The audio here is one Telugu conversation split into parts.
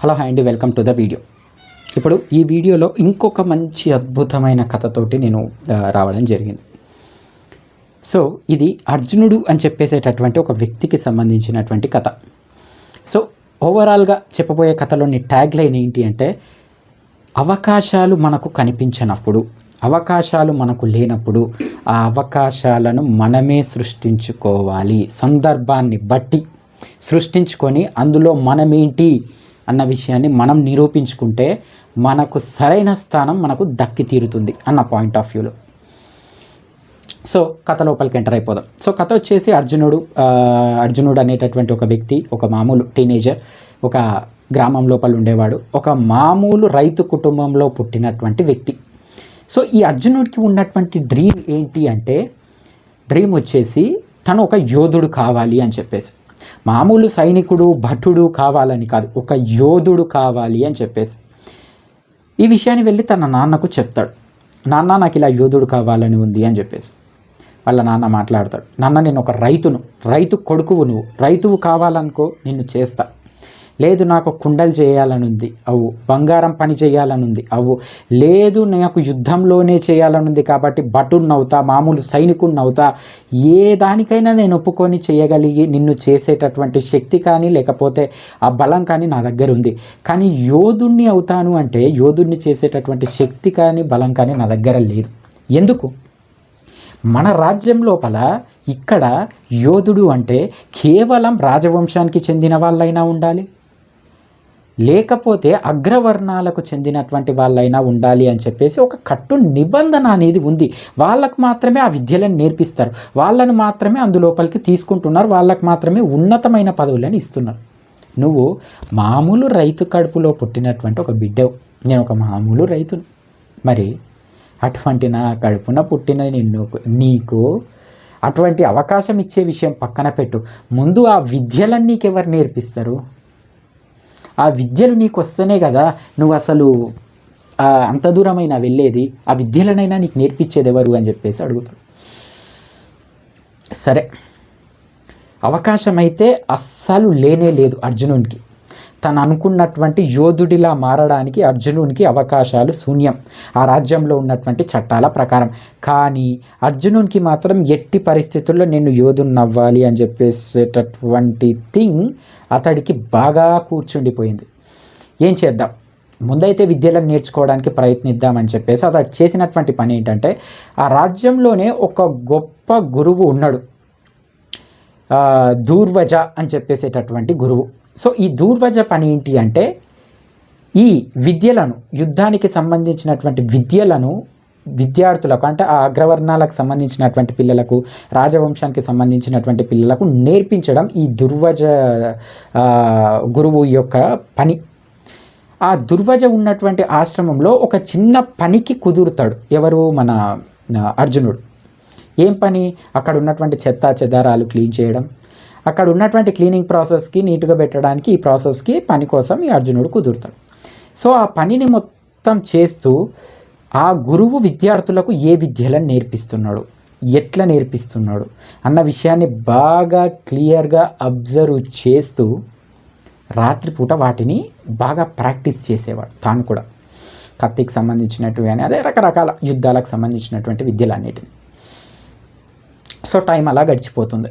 హలో హాయ్ అండి. Welcome to the video. ఇప్పుడు ఈ వీడియోలో ఇంకొక మంచి అద్భుతమైన కథతోటి నేను రావడం జరిగింది. సో ఇది అర్జునుడు అని చెప్పేసేటటువంటి ఒక వ్యక్తికి సంబంధించినటువంటి కథ. సో ఓవరాల్గా చెప్పబోయే కథలోని ట్యాగ్ లైన్ ఏంటి అంటే అవకాశాలు మనకు కనిపించినప్పుడు అవకాశాలు మనకు లేనప్పుడు ఆ అవకాశాలను మనమే సృష్టించుకోవాలి. సందర్భాన్ని బట్టి సృష్టించుకొని అందులో మనమేంటి? అన్న విషయాన్ని మనం నిరూపించుకుంటే మనకు సరైన స్థానం మనకు దక్కి తీరుతుంది అన్న పాయింట్ ఆఫ్ వ్యూలో సో కథ లోపలికి ఎంటర్ అయిపోదాం. సో కథ వచ్చేసి అర్జునుడు అర్జునుడు అనేటటువంటి ఒక వ్యక్తి ఒక మామూలు టీనేజర్ ఒక గ్రామం లోపల ఉండేవాడు ఒక మామూలు రైతు కుటుంబంలో పుట్టినటువంటి వ్యక్తి. సో ఈ అర్జునుడికి ఉన్నటువంటి డ్రీమ్ ఏంటి అంటే డ్రీమ్ వచ్చేసి తను ఒక యోధుడు కావాలి అని చెప్పేసి. మామూలు సైనికుడు భటుడు కావాలని కాదు ఒక యోధుడు కావాలి అని చెప్పేసి. ఈ విషయాన్ని వెళ్ళి తన నాన్నకు చెప్తాడు. నాన్న నాకు ఇలా యోధుడు కావాలని ఉంది అని చెప్పేసి. వాళ్ళ నాన్న మాట్లాడతాడు. నాన్న నేను ఒక రైతును రైతు కొడుకువు నువ్వు. రైతువు కావాలనుకో నిన్ను చేస్తా. లేదు నాకు కుండలు చేయాలని ఉంది అవు బంగారం పని చేయాలని ఉంది అవు లేదు నాకు యుద్ధంలోనే చేయాలని ఉంది కాబట్టి భటుడిని అవుతా మామూలు సైనికుడిని అవుతా ఏ దానికైనా నేను ఒప్పుకొని చేయగలిగి నిన్ను చేసేటటువంటి శక్తి కానీ లేకపోతే ఆ బలం కానీ నా దగ్గర ఉంది. కానీ యోధుణ్ణి అవుతాను అంటే యోధుణ్ణి చేసేటటువంటి శక్తి కానీ బలం కానీ నా దగ్గర లేదు. ఎందుకు? మన రాజ్యం లోపల ఇక్కడ యోధుడు అంటే కేవలం రాజవంశానికి చెందిన వాళ్ళైనా ఉండాలి. లేకపోతే అగ్రవర్ణాలకు చెందినటువంటి వాళ్ళైనా ఉండాలి అని చెప్పేసి ఒక కట్టు నిబంధన అనేది ఉంది. వాళ్ళకు మాత్రమే ఆ విద్యలను నేర్పిస్తారు. వాళ్ళను మాత్రమే అందులోపలికి తీసుకుంటున్నారు. వాళ్ళకు మాత్రమే ఉన్నతమైన పదవులను ఇస్తున్నారు. నువ్వు మామూలు రైతు కడుపులో పుట్టినటువంటి ఒక బిడ్డవు. నేను ఒక మామూలు రైతును. మరి అటువంటి నా కడుపున పుట్టిన నిన్ను నీకు అటువంటి అవకాశం ఇచ్చే విషయం పక్కన పెట్టు. ముందు ఆ విద్యలన్నీ నీకు ఎవరు నేర్పిస్తారు? ఆ విద్యలు నీకు వస్తేనే కదా నువ్వు అసలు అంత దూరమైన వెళ్ళేది? ఆ విద్యలనైనా నీకు నేర్పించేది ఎవరు అని చెప్పేసి అడుగుతాడు. సరే. అవకాశం అయితే అస్సలు లేనే లేదు అర్జునునికి. తను అనుకున్నటువంటి యోధుడిలా మారడానికి అర్జునునికి అవకాశాలు శూన్యం. ఆ రాజ్యంలో ఉన్నటువంటి చట్టాల ప్రకారం. కానీ అర్జునునికి మాత్రం ఎట్టి పరిస్థితుల్లో నేను యోధుని అవ్వాలి అని చెప్పేసేటటువంటి థింగ్ అతడికి బాగా కూర్చుండిపోయింది. ఏం చేద్దాం? ముందైతే విద్యలను నేర్చుకోవడానికి ప్రయత్నిద్దామని చెప్పేసి అతడు చేసినటువంటి పని ఏంటంటే ఆ రాజ్యంలోనే ఒక గొప్ప గురువు ఉన్నాడు. దూర్వజ అని చెప్పేసేటటువంటి గురువు. సో ఈ దూర్వజ పని ఏంటి అంటే ఈ విద్యలను యుద్ధానికి సంబంధించినటువంటి విద్యలను విద్యార్థులకు అంటే ఆ అగ్రవర్ణాలకు సంబంధించినటువంటి పిల్లలకు రాజవంశానికి సంబంధించినటువంటి పిల్లలకు నేర్పించడం ఈ దుర్వజ గురువు యొక్క పని. ఆ దుర్వజ ఉన్నటువంటి ఆశ్రమంలో ఒక చిన్న పనికి కుదురుతాడు ఎవరు? మన అర్జునుడు. ఏం పని? అక్కడ ఉన్నటువంటి చెత్త చెదారాలు క్లీన్ చేయడం. అక్కడ ఉన్నటువంటి క్లీనింగ్ ప్రాసెస్కి నీట్గా పెట్టడానికి ఈ ప్రాసెస్కి పని కోసం ఈ అర్జునుడు కుదురుతాడు. సో ఆ పనిని మొత్తం చేస్తూ ఆ గురువు విద్యార్థులకు ఏ విద్యలను నేర్పిస్తున్నాడు? ఎట్లా నేర్పిస్తున్నాడు? అన్న విషయాన్ని బాగా క్లియర్గా అబ్జర్వ్ చేస్తూ రాత్రిపూట వాటిని బాగా ప్రాక్టీస్ చేసేవాడు తాను కూడా. కత్తికి సంబంధించినటువంటి అని అదే రకరకాల యుద్ధాలకు సంబంధించినటువంటి విద్యలన్నిటిని. సో టైం అలా గడిచిపోతుంది.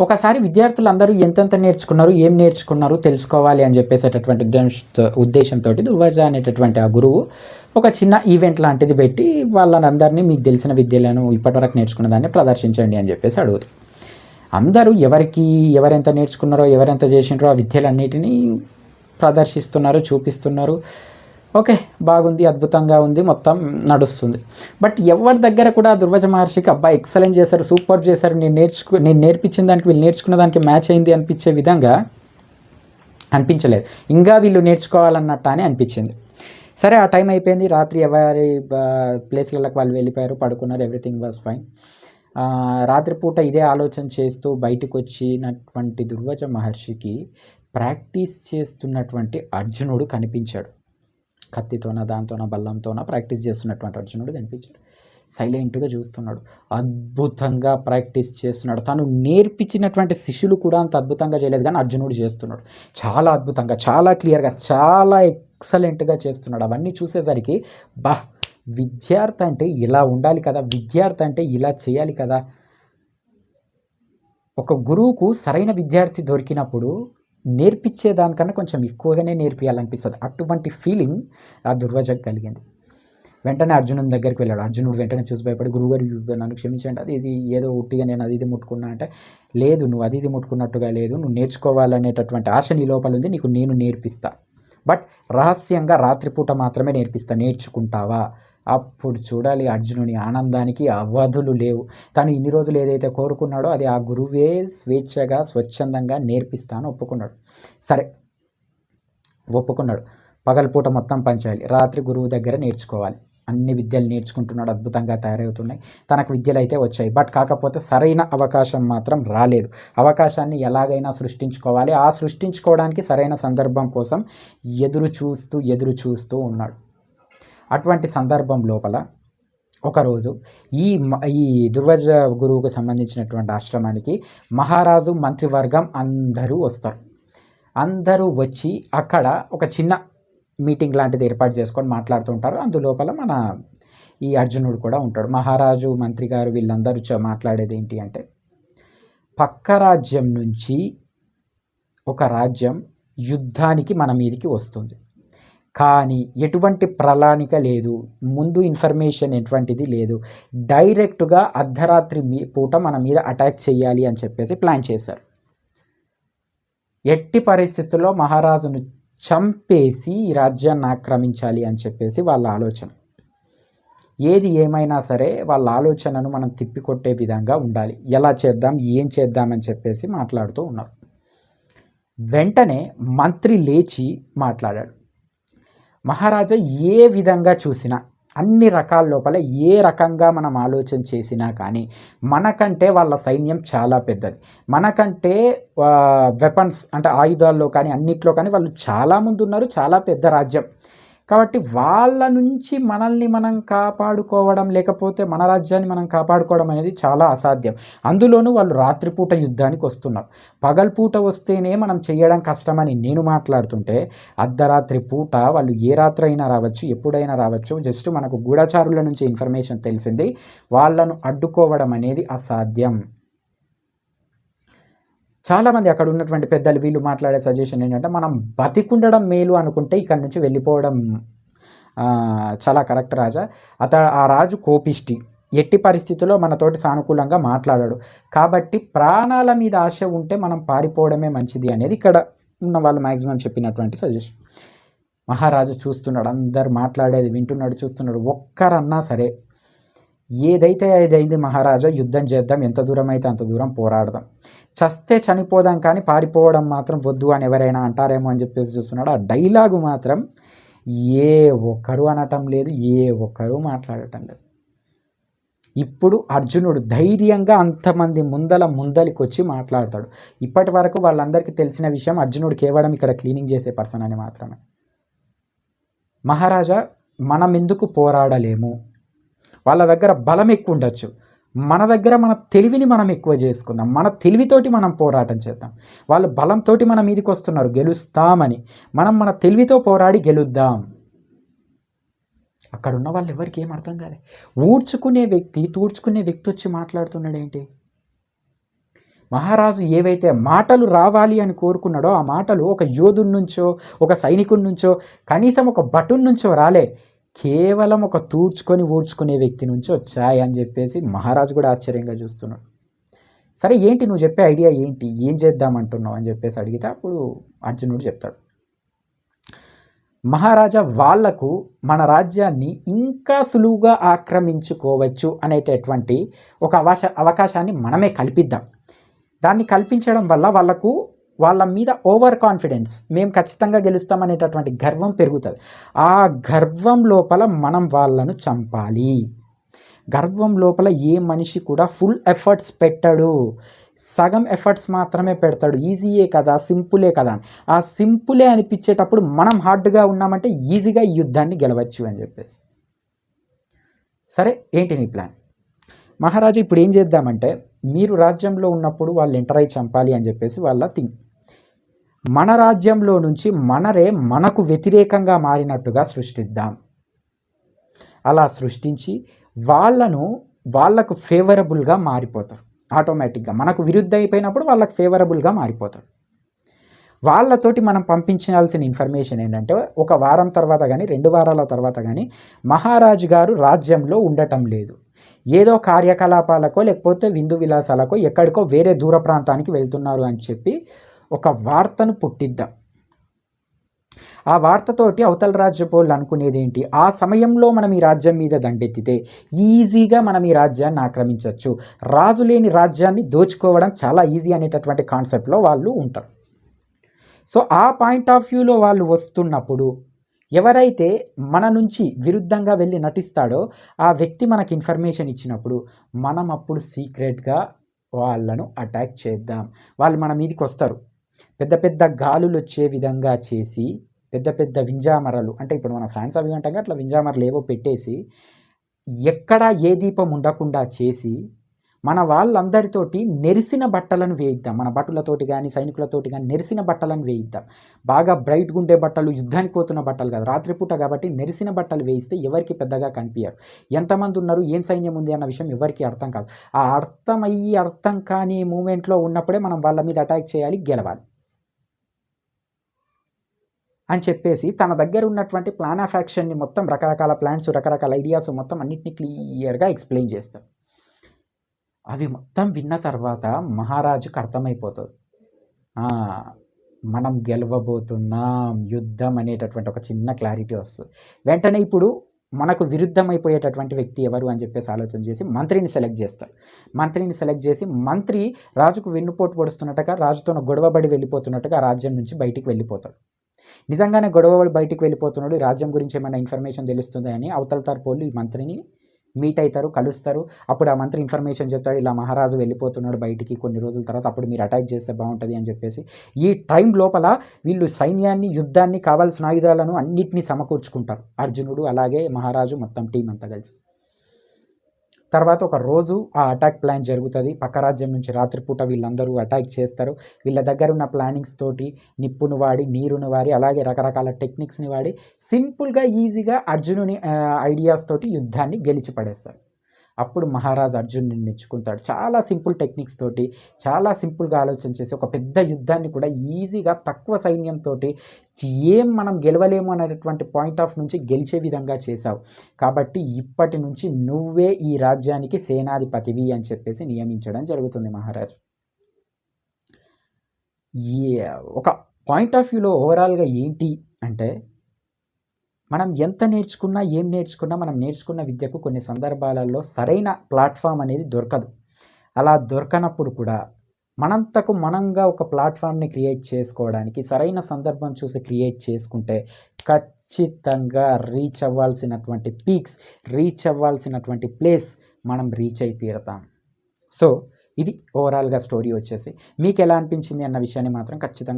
ఒకసారి విద్యార్థులు అందరూ ఎంతెంత నేర్చుకున్నారు ఏం నేర్చుకున్నారు తెలుసుకోవాలి అని చెప్పేసేటటువంటి ఉద్దేశంతో ఉద్దేశంతో దుర్వాజ అనేటటువంటి ఆ గురువు ఒక చిన్న ఈవెంట్ లాంటిది పెట్టి వాళ్ళందరినీ మీకు తెలిసిన విద్యలను ఇప్పటివరకు నేర్చుకున్న దాన్ని ప్రదర్శించండి అని చెప్పేసి అడుగుతారు అందరూ ఎవరికి ఎవరెంత నేర్చుకున్నారో ఎవరెంత చేసినారో ఆ విద్యలన్నిటినీ ప్రదర్శిస్తున్నారు చూపిస్తున్నారు. ఓకే బాగుంది అద్భుతంగా ఉంది మొత్తం నడుస్తుంది. బట్ ఎవరి దగ్గర కూడా దుర్వజ మహర్షికి అబ్బాయి ఎక్సలెంట్ చేశారు సూపర్ చేశారు నేను నేర్చుకు నేను నేర్పించిన దానికి వీళ్ళు నేర్చుకున్న దానికి మ్యాచ్ అయింది అనిపించే విధంగా అనిపించలేదు. ఇంకా వీళ్ళు నేర్చుకోవాలన్నట్టు అని అనిపించింది. సరే ఆ టైం అయిపోయింది. రాత్రి ఎవరి ప్లేస్లకు వాళ్ళు వెళ్ళిపోయారు పడుకున్నారు ఎవ్రీథింగ్ వాజ్ ఫైన్ రాత్రిపూట ఇదే ఆలోచన చేస్తూ బయటకు వచ్చినటువంటి దుర్వజ మహర్షికి ప్రాక్టీస్ చేస్తున్నటువంటి అర్జునుడు కనిపించాడు. కత్తితోన దాంతోన బల్లంతోన ప్రాక్టీస్ చేస్తున్నటువంటి అర్జునుడు కనిపించాడు. సైలెంట్గా చూస్తున్నాడు. అద్భుతంగా ప్రాక్టీస్ చేస్తున్నాడు. తను నేర్పించినటువంటి శిష్యులు కూడా అంత అద్భుతంగా చేయలేదు కానీ అర్జునుడు చేస్తున్నాడు. చాలా అద్భుతంగా చాలా క్లియర్గా చాలా ఎక్సలెంట్గా చేస్తున్నాడు. అవన్నీ చూసేసరికి బా విద్యార్థి అంటే ఇలా ఉండాలి కదా విద్యార్థి అంటే ఇలా చేయాలి కదా. ఒక గురువుకు సరైన విద్యార్థి దొరికినప్పుడు నేర్పించే దానికన్నా కొంచెం ఎక్కువగానే నేర్పించాలనిపిస్తుంది అటువంటి ఫీలింగ్ ఆ దుర్వజకు కలిగింది. వెంటనే అర్జునుడి దగ్గరికి వెళ్ళాడు. అర్జునుడు వెంటనే చూసి భయపడి గురుగారు నన్ను క్షమించండి. అది ఇది ఏదో ఉట్టిగా నేను అది ఇది ముట్టుకున్నా అంటే లేదు నువ్వు అది ఇది ముట్టుకున్నట్టుగా లేదు. నువ్వు నేర్చుకోవాలనేటటువంటి ఆశ నీ లోపల ఉంది. నీకు నేను నేర్పిస్తా. బట్ రహస్యంగా రాత్రిపూట మాత్రమే నేర్పిస్తా. నేర్చుకుంటావా? అప్పుడు చూడాలి అర్జునుని ఆనందానికి అవధులు లేవు. తను ఇన్ని రోజులు ఏదైతే కోరుకున్నాడో అది ఆ గురువే స్వేచ్ఛగా స్వచ్ఛందంగా నేర్పిస్తాను ఒప్పుకున్నాడు. సరే ఒప్పుకున్నాడు. పగలపూట మొత్తం పనిచేయాలి రాత్రి గురువు దగ్గర నేర్చుకోవాలి. అన్ని విద్యలు నేర్చుకుంటున్నాడు అద్భుతంగా తయారవుతున్నాయి. తనకు విద్యలు అయితే వచ్చాయి. బట్ కాకపోతే సరైన అవకాశం మాత్రం రాలేదు. అవకాశాన్ని ఎలాగైనా సృష్టించుకోవాలి. ఆ సృష్టించుకోవడానికి సరైన సందర్భం కోసం ఎదురు చూస్తూ ఎదురు చూస్తూ ఉన్నాడు. అటువంటి సందర్భం లోపల ఒకరోజు ఈ ఈ దుర్వజ గురువుకు సంబంధించినటువంటి ఆశ్రమానికి మహారాజు మంత్రివర్గం అందరూ వస్తారు. అందరూ వచ్చి అక్కడ ఒక చిన్న మీటింగ్ లాంటిది ఏర్పాటు చేసుకొని మాట్లాడుతుంటారు అందులోపల మన ఈ అర్జునుడు కూడా ఉంటాడు. మహారాజు మంత్రి గారు వీళ్ళందరూ మాట్లాడేది ఏంటి అంటే పక్క రాజ్యం నుంచి ఒక రాజ్యం యుద్ధానికి మన మీదికి వస్తుంది. కానీ ఎటువంటి ప్రణాళిక లేదు. ముందు ఇన్ఫర్మేషన్ ఎటువంటిది లేదు. డైరెక్ట్గా అర్ధరాత్రి మీ పూట మన మీద అటాక్ చేయాలి అని చెప్పేసి ప్లాన్ చేశారు. ఎట్టి పరిస్థితుల్లో మహారాజును చంపేసి ఈ రాజ్యాన్ని ఆక్రమించాలి అని చెప్పేసి వాళ్ళ ఆలోచన. ఏది ఏమైనా సరే వాళ్ళ ఆలోచనను మనం తిప్పికొట్టే విధంగా ఉండాలి. ఎలా చేద్దాం ఏం చేద్దామని చెప్పేసి మాట్లాడుతూ ఉన్నారు. వెంటనే మంత్రి లేచి మాట్లాడాడు. మహారాజా ఏ విధంగా చూసినా అన్ని రకాల లోపల ఏ రకంగా మనం ఆలోచన చేసినా కానీ మనకంటే వాళ్ళ సైన్యం చాలా పెద్దది. మనకంటే వెపన్స్ అంటే ఆయుధాల్లో కానీ అన్నిట్లో కానీ వాళ్ళు చాలా ముందు ఉన్నారు చాలా పెద్ద రాజ్యం. కాబట్టి వాళ్ళ నుంచి మనల్ని మనం కాపాడుకోవడం లేకపోతే మన రాజ్యాన్ని మనం కాపాడుకోవడం అనేది చాలా అసాధ్యం. అందులోనూ వాళ్ళు రాత్రిపూట యుద్ధానికి వస్తున్నారు. పగల్పూట వస్తేనే మనం చేయడం కష్టమని నేను మాట్లాడుతుంటే అర్ధరాత్రి పూట వాళ్ళు ఏ రాత్రి అయినా రావచ్చు ఎప్పుడైనా రావచ్చు. జస్ట్ మనకు గూఢచారుల నుంచి ఇన్ఫర్మేషన్ తెలిసింది వాళ్ళను అడ్డుకోవడం అనేది అసాధ్యం. చాలామంది అక్కడ ఉన్నటువంటి పెద్దలు వీళ్ళు మాట్లాడే సజెషన్ ఏంటంటే మనం బతికుండడం మేలు అనుకుంటే ఇక్కడ నుంచి వెళ్ళిపోవడం చాలా కరెక్ట్ రాజా. అత ఆ రాజు కోపిష్టి. ఎట్టి పరిస్థితుల్లో మనతోటి సానుకూలంగా మాట్లాడాడు. కాబట్టి ప్రాణాల మీద ఆశ ఉంటే మనం పారిపోవడమే మంచిది అనేది ఇక్కడ ఉన్న వాళ్ళు మ్యాక్సిమం చెప్పినటువంటి సజెషన్. మహారాజు చూస్తున్నాడు అందరు మాట్లాడేది వింటున్నాడు చూస్తున్నాడు. ఒక్కరన్నా సరే ఏదైతే ఏదైంది మహారాజా యుద్ధం చేద్దాం ఎంత దూరం అయితే అంత దూరం పోరాడదాం. చస్తే చనిపోదాం కానీ పారిపోవడం మాత్రం వద్దు అని ఎవరైనా అంటారేమో అని చెప్పేసి చూస్తున్నాడు. ఆ డైలాగు మాత్రం ఏ ఒక్కరు అనటం లేదు ఏ ఒక్కరు మాట్లాడటం లేదు. ఇప్పుడు అర్జునుడు ధైర్యంగా అంతమంది ముందల ముందలికి వచ్చి మాట్లాడతాడు. ఇప్పటి వరకు వాళ్ళందరికీ తెలిసిన విషయం అర్జునుడు కేవలం ఇక్కడ క్లీనింగ్ చేసే పర్సన్ అని మాత్రమే. మహారాజా మనం ఎందుకు పోరాడలేము? వాళ్ళ దగ్గర బలం ఎక్కువ ఉండొచ్చు. మన దగ్గర మన తెలివిని మనం ఎక్కువ చేసుకుందాం. మన తెలివితోటి మనం పోరాటం చేద్దాం. వాళ్ళు బలంతోటి మన మీదకి వస్తున్నారు. గెలుస్తామని. మనం మన తెలివితో పోరాడి గెలుద్దాం. అక్కడ ఉన్న వాళ్ళు ఎవరికి ఏం అర్థం కాలే. ఊడ్చుకునే వ్యక్తి తూడ్చుకునే వ్యక్తి వచ్చి మాట్లాడుతున్నాడు ఏంటి? మహారాజు ఏవైతే మాటలు రావాలి అని కోరుకున్నాడో ఆ మాటలు ఒక యోధుడి నుంచో ఒక సైనికుడి నుంచో కనీసం ఒక భటుడి నుంచో రాలే. కేవలం ఒక తూడ్చుకొని ఊడ్చుకునే వ్యక్తి నుంచి వచ్చాయి అని చెప్పేసి మహారాజు కూడా ఆశ్చర్యంగా చూస్తున్నాడు. సరే ఏంటి నువ్వు చెప్పే ఐడియా ఏంటి? ఏం చేద్దామంటున్నావు అని చెప్పేసి అడిగితే అప్పుడు అర్జునుడు చెప్తాడు. మహారాజా వాళ్ళకు మన రాజ్యాన్ని ఇంకా సులువుగా ఆక్రమించుకోవచ్చు అనేటటువంటి ఒక అవకాశ అవకాశాన్ని మనమే కల్పిద్దాం. దాన్ని కల్పించడం వల్ల వాళ్ళకు వాళ్ళ మీద ఓవర్ కాన్ఫిడెన్స్ మేము ఖచ్చితంగా గెలుస్తామనేటటువంటి గర్వం పెరుగుతుంది. ఆ గర్వం లోపల మనం వాళ్ళను చంపాలి. గర్వం లోపల ఏ మనిషి కూడా ఫుల్ ఎఫర్ట్స్ పెట్టడు. సగం ఎఫర్ట్స్ మాత్రమే పెడతాడు. ఈజీయే కదా సింపులే కదా ఆ సింపులే అనిపించేటప్పుడు మనం హార్డ్గా ఉన్నామంటే ఈజీగా ఈ యుద్ధాన్ని గెలవచ్చు అని చెప్పేసి. సరే ఏంటి నీ ప్లాన్ మహారాజు ఇప్పుడు ఏం చేద్దామంటే మీరు రాజ్యంలో ఉన్నప్పుడు వాళ్ళు ఎంటర్ అయి చంపాలి అని చెప్పేసి వాళ్ళ థింక్ మన రాజ్యంలో నుంచి మనరే మనకు వ్యతిరేకంగా మారినట్టుగా సృష్టిద్దాం. అలా సృష్టించి వాళ్ళను వాళ్ళకు ఫేవరబుల్గా మారిపోతారు. ఆటోమేటిక్గా మనకు విరుద్ధ అయిపోయినప్పుడు వాళ్ళకు ఫేవరబుల్గా మారిపోతారు. వాళ్ళతోటి మనం పంపించాల్సిన ఇన్ఫర్మేషన్ ఏంటంటే ఒక వారం తర్వాత కానీ రెండు వారాల తర్వాత కానీ మహారాజు గారు రాజ్యంలో ఉండటం లేదు. ఏదో కార్యకలాపాలకో లేకపోతే విందు విలాసాలకో ఎక్కడికో వేరే దూర ప్రాంతానికి వెళ్తున్నారు అని చెప్పి ఒక వార్తను పుట్టిద్దాం. ఆ వార్తతోటి అవతల రాజ్యపోళ్ళు అనుకునేది ఏంటి ఆ సమయంలో మనం ఈ రాజ్యం మీద దండెత్తితే ఈజీగా మనం ఈ రాజ్యాన్ని ఆక్రమించవచ్చు రాజు లేని రాజ్యాన్ని దోచుకోవడం చాలా ఈజీ అనేటటువంటి కాన్సెప్ట్లో వాళ్ళు ఉంటారు. సో ఆ పాయింట్ ఆఫ్ వ్యూలో వాళ్ళు వస్తున్నప్పుడు ఎవరైతే మన నుంచి విరుద్ధంగా వెళ్ళి నటిస్తాడో ఆ వ్యక్తి మనకి ఇన్ఫర్మేషన్ ఇచ్చినప్పుడు మనం అప్పుడు సీక్రెట్గా వాళ్ళను అటాక్ చేద్దాం. వాళ్ళు మన మీదకి వస్తారు. పెద్ద పెద్ద గాలులు వచ్చే విధంగా చేసి పెద్ద పెద్ద వింజామరలు అంటే ఇప్పుడు మన ఫ్యాన్స్ అవి అంటాం అట్లా వింజామరలు ఏవో పెట్టేసి ఎక్కడ ఏ దీపం ఉండకుండా చేసి మన వాళ్ళందరితోటి నెరిసిన బట్టలను వేయిద్దాం. మన బట్టలతోటి కానీ సైనికులతోటి కానీ నెరిసిన బట్టలను వేయిద్దాం. బాగా బ్రైట్గా ఉండే బట్టలు యుద్ధానికి పోతున్న బట్టలు కాదు. రాత్రిపూట కాబట్టి నెరిసిన బట్టలు వేయిస్తే ఎవరికి పెద్దగా కనిపించరు ఎంతమంది ఉన్నారు? ఏం సైన్యం ఉంది అన్న విషయం ఎవరికి అర్థం కాదు. ఆ అర్థమయ్యి అర్థం కాని మూమెంట్లో ఉన్నప్పుడే మనం వాళ్ళ మీద అటాక్ చేయాలి గెలవాలి. అని చెప్పేసి తన దగ్గర ఉన్నటువంటి ప్లాన్ ఆఫ్ యాక్షన్ని మొత్తం రకరకాల ప్లాన్స్ రకరకాల ఐడియాస్ మొత్తం అన్నింటినీ క్లియర్గా ఎక్స్ప్లెయిన్ చేస్తాం. అవి మొత్తం విన్న తర్వాత మహారాజుకు అర్థమైపోతుంది. మనం గెలవబోతున్నాం యుద్ధం అనేటటువంటి ఒక చిన్న క్లారిటీ వస్తుంది. వెంటనే ఇప్పుడు మనకు విరుద్ధమైపోయేటటువంటి వ్యక్తి ఎవరు అని చెప్పేసి ఆలోచన చేసి మంత్రిని సెలెక్ట్ చేస్తారు. మంత్రిని సెలెక్ట్ చేసి మంత్రి రాజుకు వెన్నుపోటు పొడుస్తున్నట్టుగా రాజుతో గొడవబడి వెళ్ళిపోతున్నట్టుగా రాజ్యం నుంచి బయటికి వెళ్ళిపోతాడు. నిజంగానే గొడవబడి బయటికి వెళ్ళిపోతున్నాడు. రాజ్యం గురించి ఏమైనా ఇన్ఫర్మేషన్ తెలుస్తుంది అని అవతల తరపోళ్ళు ఈ మంత్రిని మీట్ అవుతారు కలుస్తారు. అప్పుడు ఆ మంత్రి ఇన్ఫర్మేషన్ చెప్తాడు ఇలా మహారాజు వెళ్ళిపోతున్నాడు బయటికి కొన్ని రోజుల తర్వాత అప్పుడు మీరు అటాక్ చేస్తే బాగుంటుంది అని చెప్పేసి. ఈ టైం లోపల వీళ్ళు సైన్యాన్ని యుద్ధాన్ని కావాల్సిన ఆయుధాలను అన్నింటినీ సమకూర్చుకుంటారు. అర్జునుడు అలాగే మహారాజు మొత్తం టీం అంతా కలిసి. తర్వాత ఒక రోజు ఆ అటాక్ ప్లాన్ జరుగుతుంది. పక్క రాజ్యం నుంచి రాత్రిపూట వీళ్ళందరూ అటాక్ చేస్తారు. వీళ్ళ దగ్గర ఉన్న ప్లానింగ్స్ తోటి నిప్పును వాడి నీరును వాడి అలాగే రకరకాల టెక్నిక్స్ని వాడి సింపుల్గా ఈజీగా అర్జునుని ఐడియాస్ తోటి యుద్ధాన్ని గెలిచి పడేస్తారు అప్పుడు మహారాజ్ అర్జున్ని మెచ్చుకుంటాడు. చాలా సింపుల్ టెక్నిక్స్ తోటి చాలా సింపుల్గా ఆలోచన చేసి ఒక పెద్ద యుద్ధాన్ని కూడా ఈజీగా తక్కువ సైన్యంతో ఏం మనం గెలవలేము అనేటువంటి పాయింట్ ఆఫ్ నుంచి గెలిచే విధంగా చేశావు. కాబట్టి ఇప్పటి నుంచి నువ్వే ఈ రాజ్యానికి సేనాధిపతివి అని చెప్పేసి నియమించడం జరుగుతుంది మహారాజు. ఒక పాయింట్ ఆఫ్ వ్యూలో ఓవరాల్గా ఏంటి అంటే మనం ఎంత నేర్చుకున్నా ఏం నేర్చుకున్నా మనం నేర్చుకున్న విద్యకు కొన్ని సందర్భాలలో సరైన ప్లాట్ఫామ్ అనేది దొరకదు. అలా దొరకనప్పుడు కూడా మనంతకు మనంగా ఒక ప్లాట్ఫామ్ని క్రియేట్ చేసుకోవడానికి సరైన సందర్భం చూసి క్రియేట్ చేసుకుంటే ఖచ్చితంగా రీచ్ అవ్వాల్సినటువంటి పీక్స్ రీచ్ అవ్వాల్సినటువంటి ప్లేస్ మనం రీచ్ అయి తీరతాం. సో ఇది ఓవరాల్గా స్టోరీ వచ్చేసి మీకు ఎలా అనిపించింది అన్న విషయాన్ని మాత్రం ఖచ్చితంగా